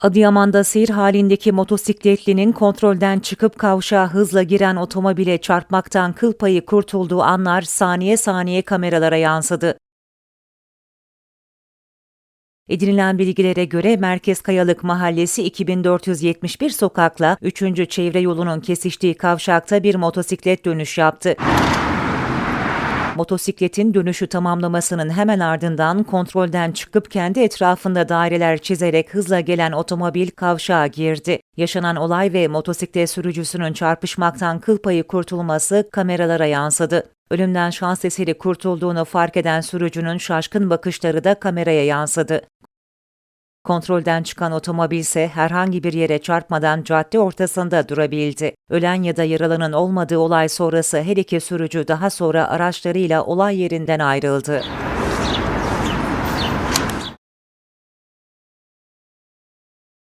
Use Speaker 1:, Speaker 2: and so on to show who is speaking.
Speaker 1: Adıyaman'da seyir halindeki motosikletlinin kontrolden çıkıp kavşağa hızla giren otomobile çarpmaktan kıl payı kurtulduğu anlar saniye saniye kameralara yansıdı. Edinilen bilgilere göre Merkez Kayalık Mahallesi 2471 sokakla 3. çevre yolunun kesiştiği kavşakta bir motosiklet dönüş yaptı. Motosikletin dönüşü tamamlamasının hemen ardından kontrolden çıkıp kendi etrafında daireler çizerek hızla gelen otomobil kavşağa girdi. Yaşanan olay ve motosiklet sürücüsünün çarpışmaktan kıl payı kurtulması kameralara yansıdı. Ölümden şans eseri kurtulduğunu fark eden sürücünün şaşkın bakışları da kameraya yansıdı. Kontrolden çıkan otomobil ise herhangi bir yere çarpmadan cadde ortasında durabildi. Ölen ya da yaralanan olmadığı olay sonrası her iki sürücü daha sonra araçlarıyla olay yerinden ayrıldı.